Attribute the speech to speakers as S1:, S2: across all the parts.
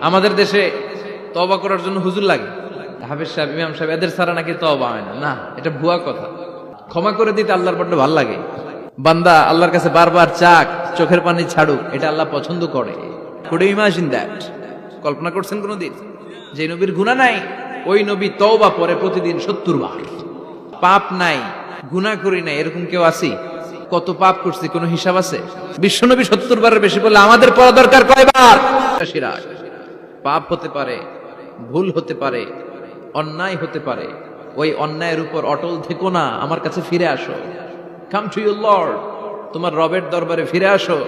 S1: আমাদের দেশে তবা করার জন্য হুজুর লাগে। হাফেজ সাহেব, ইমাম সাহেব, এদের ছাড়া নাকি তবা হয় না। না, এটা ভুয়া কথা। ক্ষমা করে দিতে আল্লাহর বড্ড ভালো লাগে। বান্দা আল্লাহর কাছে বারবার চাক, চোখের পানি ছাড়ুক, এটা আল্লাহ পছন্দ করে। কল্পনা করছেন কোনদিন? যে নবীর গুনাহ নাই, ওই নবী তওবা পরে প্রতিদিন সত্তর বার। পাপ নাই, গুনাহ করি নাই, এরকম কেউ আছি কত পাপ করছি, কোনো হিসাব আছে? বিশ্বনবী সত্তর বারের বেশি বললে, আমাদের পড়া দরকার কয়বার? পাপ হতে পারে, ভুল হতে পারে, অন্যায় হতে পারে। ওই অন্যায়ের উপর অটল থেকো না, আমার কাছে ফিরে আসো। কাম টু ইউর লর্ড তোমার রবের দরবারে ফিরে আসো।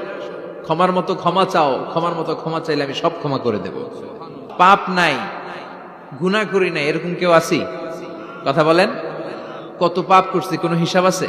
S1: ক্ষমার মতো ক্ষমা চাও, ক্ষমার মতো ক্ষমা চাইলে আমি সব ক্ষমা করে দেব। পাপ নাই গুনাহ করি নাই, এরকম কেউ আছি? কথা বলেন। কত পাপ করছি, কোনো হিসাব আছে?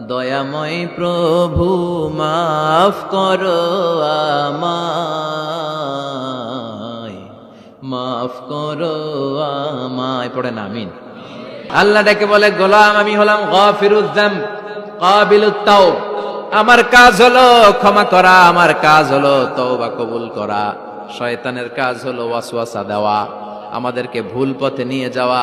S1: দয়াময় প্রভু, মাফ করো আমায়। মাফ করো আমায়। পড়েন, আমিন। আল্লাহ ডেকে বলে, গোলাম, আমি হলাম কাবিলুত তাওব। আমার কাজ হলো ক্ষমা করা, আমার কাজ হলো তওবা কবুল করা। শয়তানের কাজ হলো ওয়াসওয়াসা দেওয়া, আমাদেরকে ভুল পথে নিয়ে যাওয়া।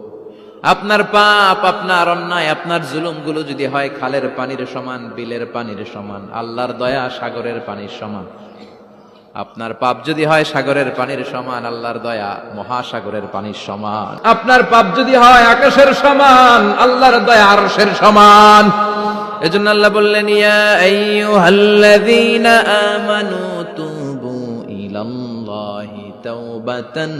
S1: আপনার পাপ, আপনার অন্যায়, আপনার জুলুমগুলো যদি হয়, খালের পানির সমান, বিলের পানির সমান, আল্লাহর দয়া সাগরের পানির সমান। আপনার পাপ যদি হয়, সাগরের পানির সমান, আল্লাহর দয়া মহাসাগরের পানির সমান। আপনার পাপ যদি হয়, আকাশের সমান, আল্লাহর দয়া আরশের সমান। এজন্য আল্লাহ বললেন, ইয়া আইয়ুহাল্লাযীনা আমানু তুবু ইলাল্লাহি তাওবাতান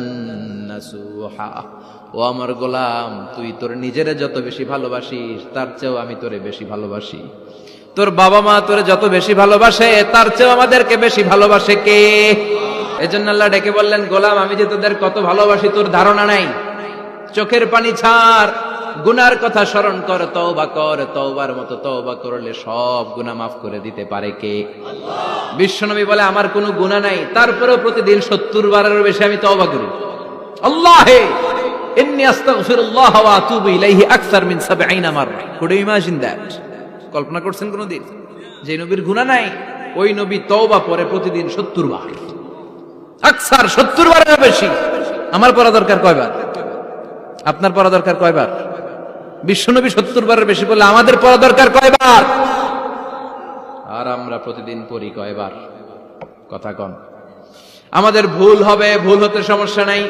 S1: নাসুহা। ও আমার গোলাম, তুই তোর নিজেরে যত বেশি ভালোবাসিস, তার চেয়েও আমি তোরে বেশি ভালোবাসি। তোর বাবা মা তোরে যত বেশি ভালোবাসে, তার চেয়েও আমাদেরকে বেশি ভালোবাসে কে? এজন্য আল্লাহ ডেকে বললেন, গোলাম, আমি যে তোদের কত ভালোবাসি, তোর ধারণা নাই। চোখের পানি ছাড়, গুনার কথা স্মরণ কর, তওবা কর, তওবার মতো তওবা করলে সব গুনাহ মাফ করে দিতে পারে কে? বিশ্বনবী বলে, আমার কোনো গুনাহ নাই, তারপরেও প্রতিদিন সত্তর বারের বেশি আমি তওবা করি। আল্লাহে ইন্নী আস্তাগফিরুল্লাহ ওয়া আতুবু ইলাইহি আকসার 70 মাররা। কুড ইমাজিন দ্যাট কল্পনা করছেন কোনদিন? যে নবীর গুনাহ নাই, ওই নবী তওবা পরে প্রতিদিন 70 বার। আকসার 70 বারের বেশি। আমার পড়া দরকার কয়বার? আপনার পড়া দরকার কয়বার? বিশ্বনবী 70 বারের বেশি বললে আমাদের পড়া দরকার কয়বার? আর আমরা প্রতিদিন পড়ি কয়বার? কথা কন। আমাদের ভুল হবে, ভুল হতে সমস্যা নাই।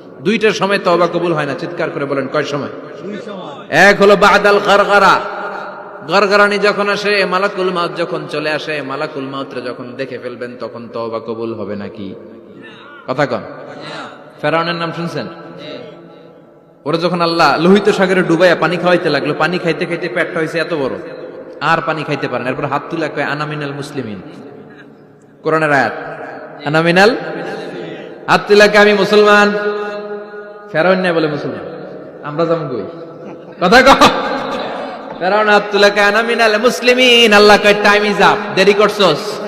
S1: দুইটার সময় তবা কবুল হয় না চিৎকার করে বলেন কয় সময়? এক হলো বাদাল গারগারা। গারগারানি যখন আসে মালাকুল মাউত যখন চলে আসে মালাকুল মাউতরে যখন দেখে ফেলবেন তখন তওবা কবুল হবে নাকি? কথা কন। ফেরাউনের নাম শুনছেন? ওরা যখন আল্লাহ লোহিত সাগরে ডুবাইয়া পানি খাওয়াইতে লাগল পানি খাইতে খাইতে পেটটা হয়েছে এত বড়। আর পানি খাইতে পারেন এরপর হাত তুলে কয় আনামিনাল মুসলিমিন। কোরআনের আয়াত আনামিনাল হাত তুলে আমি মুসলমান। ফেরাউন নাই বলে মুসলমান। আমরা যেমন কই। কথা কহ ফেরাউন কয় আনামিনাল মুসলিমিন, আল্লাহ কয় টাইম ইজ আপ দেরি করছস।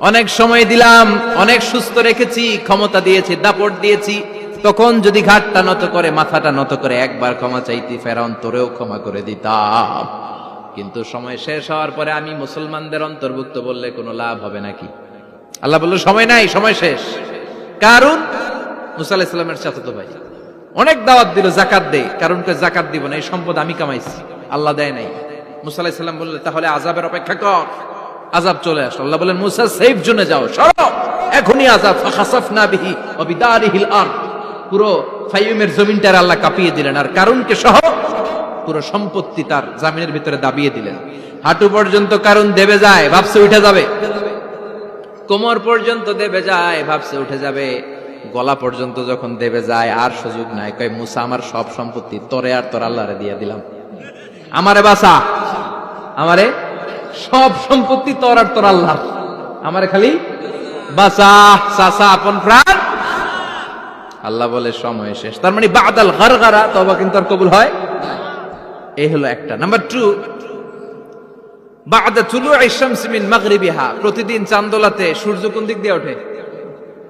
S1: অনেক সময় দিলাম, অনেক সুস্থ রেখেছি, ক্ষমতা দিয়েছি, দাপট দিয়েছি। তখন যদি ঘাটটা নত করে, মাথাটা নত করে, একবার ক্ষমা চাইতি, ফেরাউন তোরেও ক্ষমা করে দিতাম। কিন্তু সময় শেষ হওয়ার পরে আমি মুসলমানদের অন্তর্ভুক্ত বললে কোনো লাভ হবে নাকি? আল্লাহ বলল, সময় নাই, সময় শেষ। কারণ মুসা আলাহ ইসলামের চাচাতো ভাই। অনেক দাওয়াত দিল, জাকাত দে কারণ জাকাত দিব না, এই সম্পদ আমি কামাইছি। আল্লাহ দেয় নাই। মুসা আলাহ ইসলাম বললে, তাহলে আজাবের অপেক্ষা কর। আজাব চলে আসলো। আল্লাহ বলেন মুসা সেফ জোনে যাও। সরো। এখনই আজাব ফাখাসাফনা বিহি ওয়া বিদারিহিল আরদ। পুরো ফাইমের জমিনটার আল্লাহ কাঁপিয়ে দিলেন। আর কারণকে সহ পুরো সম্পত্তি তার জামিনের ভিতরে দাবিয়ে দিলেন। হাঁটু পর্যন্ত কারণ দেবে যায়, ভাবছে উঠে যাবে। কোমর পর্যন্ত দেবে যায়, ভাবছে উঠে যাবে। গলা পর্যন্ত যখন দেবে যায়, আর সুযোগ নাই। কয়, মুসা, আমার সব সম্পত্তি তোরে আর তোর আল্লাহরে দিয়ে দিলাম। আমারে বাসা আমারে সব সম্পত্তি তোর আর তোর আল্লাহ আমারে খালি বাসা সাসা আপন প্রাণ। আল্লাহ বলে, সময় শেষ। তার মানে বাদাল গারগারা তবা কিন্তু আর কবুল হয় এই হলো একটা। নাম্বার টু, বাদা চুলু শামসি মিন মাগরিবিহা। প্রতিদিন চান্দোলাতে সূর্য কোন দিক দিয়ে ওঠে?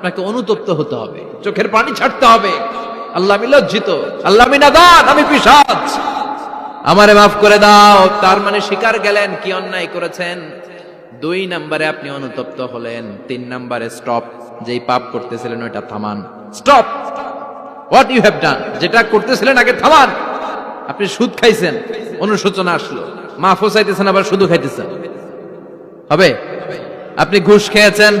S1: আপনাকে অনুতপ্ত হতে হবে। চোখের পানি ছাড়তে হবে। আল্লাহ আমি লজ্জিত। আল্লাহ আমি আমি পিসাচ আমারে মাফ করে দাও। তার মানে শিকার গেলেন, কি অন্যায় করেছেন? দুই নম্বরে আপনি অনুতপ্ত হলেন। তিন নম্বরে স্টপ যেই পাপ করতেছিলেন, ওইটা থামান। Stop what you have done যেটা করতেছিলেন, আগে থামান। আপনি সুদ খাইছেন। অনুশোচনা আসলো। মাফও চাইতেছেন, আবার শুধু খাইতেছেন। হবে? আপনি ঘুষ খেয়েছেন?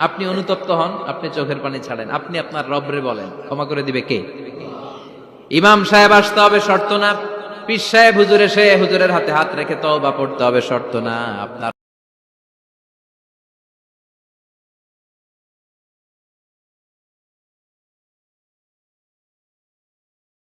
S1: আপনি অনুতপ্ত হন, আপনি চোখের পানি ছাড়েন। আপনি আপনার রবরে বলেন, ক্ষমা করে দিবে কে? ইমাম সাহেব আসতে হবে, শর্ত না। পিস সাহেব হুজুরে সে হুজুরের হাতে হাত রেখে তওবা পড়তে হবে, শর্ত না। আপনার